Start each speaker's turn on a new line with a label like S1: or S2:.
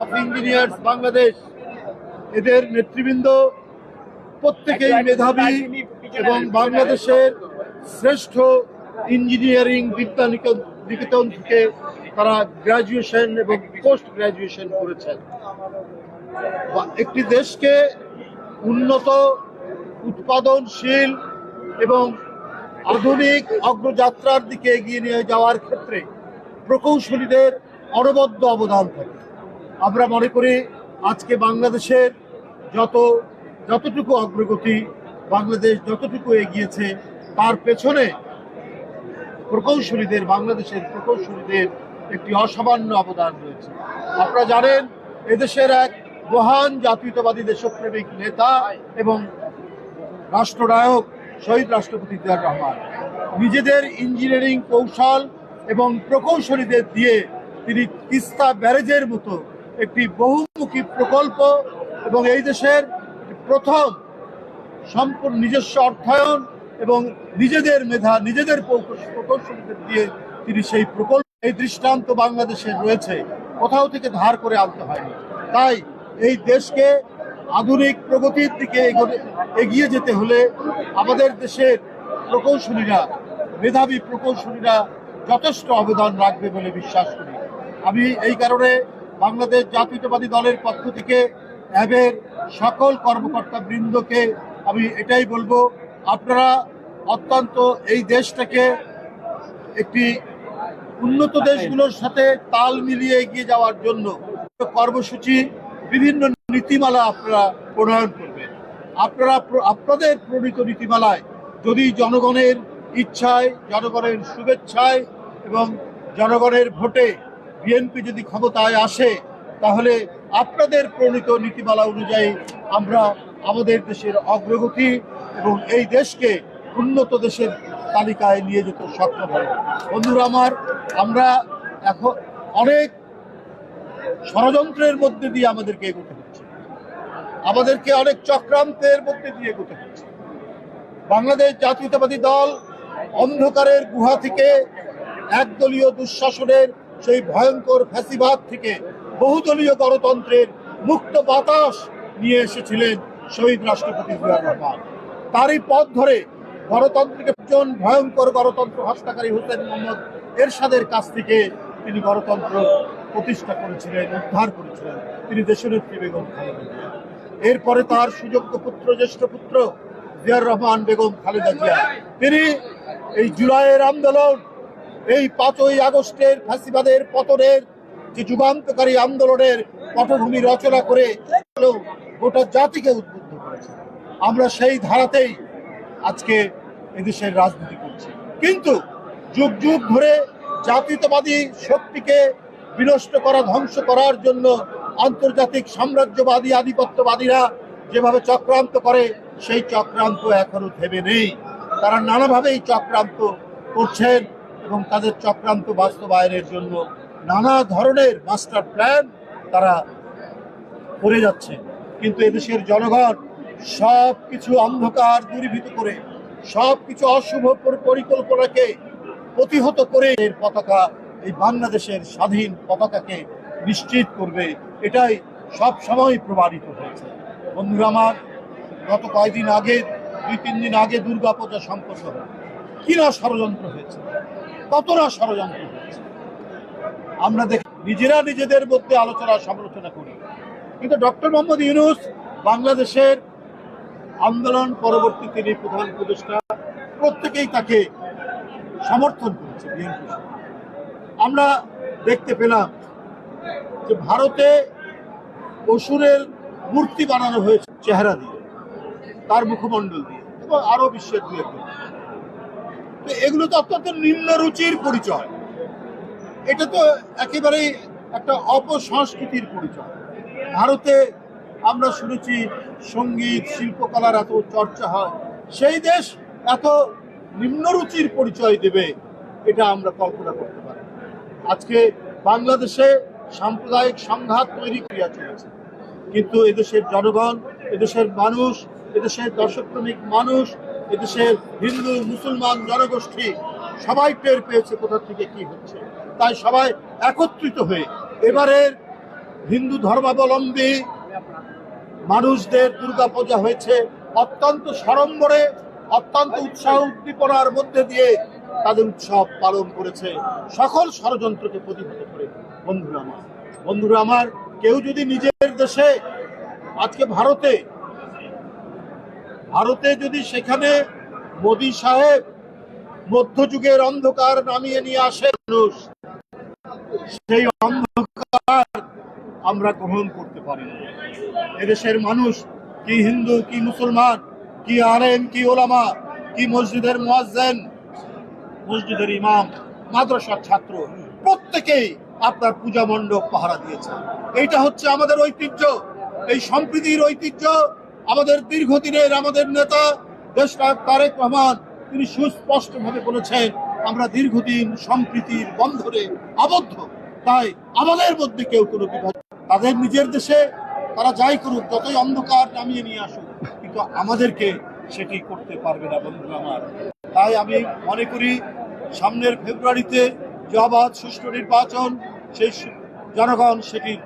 S1: Of engineers Bangladesh এদের নেতৃবৃন্দ প্রত্যেকেই মেধাবী এবং বাংলাদেশের শ্রেষ্ঠ ইঞ্জিনিয়ারিং বিদ্যা নিকেতন থেকে তারা গ্রাজুয়েশন এবং পোস্ট গ্রাজুয়েশন করেছেন একটি দেশকে উন্নত উৎপাদনশীল এবং আধুনিক অগ্রযাত্রার দিকে এগিয়ে নিয়ে যাওয়ার ক্ষেত্রে প্রকৌশলীদের অনবদ্য অবদান থাকে। আমরা মনে করি আজকে বাংলাদেশের যত, যতটুকু অগ্রগতি, বাংলাদেশ যতটুকু এগিয়েছে, তার পেছনে প্রকৌশলীদের, বাংলাদেশের প্রকৌশলীদের একটি অসামান্য অবদান রয়েছে। আপনারা জানেন, এদেশের এক মহান জাতীয়তাবাদী দেশপ্রেমিক নেতা এবং রাষ্ট্রনায়ক শহীদ রাষ্ট্রপতি জিয়াউর রহমান। নিজেদের ইঞ্জিনিয়ারিং কৌশল এবং প্রকৌশলীদের দিয়ে তিনি তিস্তা ব্যারেজের মতো একটি বহুমুখী প্রকল্প এবং এই দেশের প্রথম সম্পূর্ণ নিজস্ব অর্থায়ন এবং নিজেদের মেধা, নিজেদের প্রকৌ- প্রকৌশলীদের দিয়ে তিনি সেই প্রকল্প, এই দৃষ্টান্ত বাংলাদেশে রয়েছে। কোথাও থেকে ধার করে আনতে হয়নি। তাই এই দেশকে আধুনিক প্রগতির দিকে এগিয়ে যেতে হলে আমাদের দেশের প্রকৌশলীরা, মেধাবী প্রকৌশলীরা যথেষ্ট অবদান রাখবে বলে বিশ্বাস করি। আমি এই কারণে বাংলাদেশ জাতীয়তাবাদী দলের পক্ষ থেকে অ্যাবের সকল কর্মকর্তা বৃন্দকে আমি এটাই বলব, আপনারা অত্যন্ত এই দেশটাকে একটি উন্নত দেশগুলোর সাথে তাল মিলিয়ে এগিয়ে যাওয়ার জন্য কর্মসূচি, বিভিন্ন নীতিমালা আপনারা প্রণয়ন করবেন। আপনারা আপনাদের প্রণীত নীতিমালায় যদি জনগণের ইচ্ছায়, জনগণের শুভেচ্ছায় এবং জনগণের ভোটে বিএনপি যদি ক্ষমতায় আসে, তাহলে আপনাদের প্রণীত নীতিমালা অনুযায়ী আমরা আমাদের দেশের অগ্রগতি এবং এই দেশকে উন্নত দেশের তালিকায় নিয়ে যেতে সক্ষম হব। বন্ধুরা আমার, আমরা এখন অনেক ষড়যন্ত্রের মধ্যে দিয়ে আমাদেরকে এগোতে হচ্ছে। আমাদেরকে অনেক চক্রান্তের মধ্যে দিয়ে এগোতে হচ্ছে। বাংলাদেশ জাতীয়তাবাদী দল অন্ধকারের গুহা থেকে একদলীয় দুঃশাসনের সেই ভয়ঙ্কর ফ্যাসিবাদ থেকে বহুদলীয় গণতন্ত্রের মুক্ত বাতাস নিয়ে এসেছিলেন শহীদ রাষ্ট্রপতি তারই পথ ধরে গণতন্ত্রকে একজন ভয়ঙ্কর গণতন্ত্র হস্তাকারী হোসেন মোহাম্মদ এরশাদের কাছ থেকে তিনি গণতন্ত্র প্রতিষ্ঠা করেছিলেন, উদ্ধার করেছিলেন। তিনি দেশনেত্রী বেগম এরপরে তার সুযোগ্য পুত্র, জ্যেষ্ঠ পুত্র জিয়ার রহমান বেগম খালেদা জিয়া। তিনি এই জুলাইয়ের আন্দোলন এই পাঁচই আগস্টের ফাঁসিবাদের পতনের যে যুগান্তকারী আন্দোলনের পটভূমি রচনা করে গোটা জাতিকে উদ্বুদ্ধ করেছে। আমরা সেই ধারাতেই আজকে এদেশের রাজনীতি করছি। কিন্তু যুগ যুগ ধরে জাতীয়তাবাদী শক্তিকে বিনষ্ট করা, ধ্বংস করার জন্য আন্তর্জাতিক সাম্রাজ্যবাদী আধিপত্যবাদীরা যেভাবে চক্রান্ত করে, সেই চক্রান্ত এখনও থেমে নেই। তারা নানাভাবেই চক্রান্ত করছেন। এবং তাদের চক্রান্ত বাস্তবায়নের জন্য নানা ধরনের মাস্টার প্ল্যান তারা করে যাচ্ছে। কিন্তু এদেশের জনগণ সব কিছু অন্ধকার, দূরীভূত করে সব কিছু অশুভ পরিকল্পনাকে প্রতিহত করে এর পতাকা এই বাংলাদেশের স্বাধীন পতাকাকে নিশ্চিত করবে। এটাই সব সময় প্রমাণিত হয়েছে। বন্ধুরা আমার, গত কয়েকদিন আগে, দুই, তিন দিন আগে দুর্গাপূজা সম্পন্ন হলো কি না ষড়যন্ত্র হয়েছে। কত না ষড়যন্ত্র হয়েছে। আমরা দেখি, নিজেরা নিজেদের মধ্যে আলোচনা, সমালোচনা করি। কিন্তু ডক্টর মোহাম্মদ ইউনুস বাংলাদেশের আন্দোলন পরবর্তী তিনি প্রধান উপদেষ্টা, প্রত্যেকেই তাকে সমর্থন করেছে বিএনপি আমরা দেখতে পেলাম যে ভারতে অসুরের মূর্তি বানানো হয়েছে, চেহারা দিয়ে, তার মুখমণ্ডল দিয়ে, এবং আরও বিশ্বের দু একজন। তো এগুলো তো অত্যন্ত নিম্ন রুচির পরিচয়। এটা তো একেবারেই একটা অপসংস্কৃতির পরিচয়। ভারতে আমরা শুনেছি সংগীত, শিল্পকলার এত চর্চা হয়। সেই দেশ এত নিম্নরুচির পরিচয় দেবে, এটা আমরা কল্পনা করতে পারি আজকে বাংলাদেশে সাম্প্রদায়িক সংঘাত তৈরি করিয়া চলেছে। কিন্তু এদেশের জনগণ, এদেশের মানুষ, এদেশের দর্শকপ্রেমিক মানুষ এদেশের হিন্দু, মুসলমান, জনগোষ্ঠী সবাই টের পেয়েছে কোথা থেকে কি হচ্ছে। তাই সবাই একত্রিত হয়ে এবারের হিন্দু ধর্মাবলম্বী মানুষদের দুর্গাপূজা হয়েছে। অত্যন্ত সড়ম্বরে, অত্যন্ত উৎসাহ উদ্দীপনার মধ্যে দিয়ে তাদের উৎসব পালন করেছে। সকল ষড়যন্ত্রকে প্রতিহত করে। বন্ধুরা আমার বন্ধুরা আমার, কেউ যদি নিজের দেশে, আজকে ভারতে ভারতে যদি সেখানে মোদী সাহেব মধ্যযুগের অন্ধকার নামিয়ে নিয়ে আসে মানুষ, সেই অন্ধকার আমরা গ্রহণ করতে পারি এদেশের মানুষ কি হিন্দু, কি মুসলমান, কি আলেম, কি ওলামা, কি মসজিদের মুয়াজ্জেন, মসজিদের ইমাম, মাদ্রাসার ছাত্র, প্রত্যেকেই আপনার পূজা মণ্ডপ পাহারা দিয়েছে। এইটা হচ্ছে আমাদের ঐতিহ্য। এই সম্প্রীতির ঐতিহ্য আমাদের দীর্ঘদিনের আমাদের নেতা দেশনায়ক তারেক রহমান, তিনি সুস্পষ্টভাবে বলেছেন, আমরা দীর্ঘদিন সম্প্রীতির বন্ধনে আবদ্ধ। তাই আমাদের মধ্যে কেউ কোনো বিভাগ তাদের নিজের দেশে তারা যাই করুক, যতই অন্ধকার নামিয়ে নিয়ে আসুক, কিন্তু আমাদেরকে সেটি করতে পারবে না বন্ধু আমার। তাই আমি মনে করি, সামনের ফেব্রুয়ারিতে যে সুষ্ঠু নির্বাচন, সেই জনগণ সেটির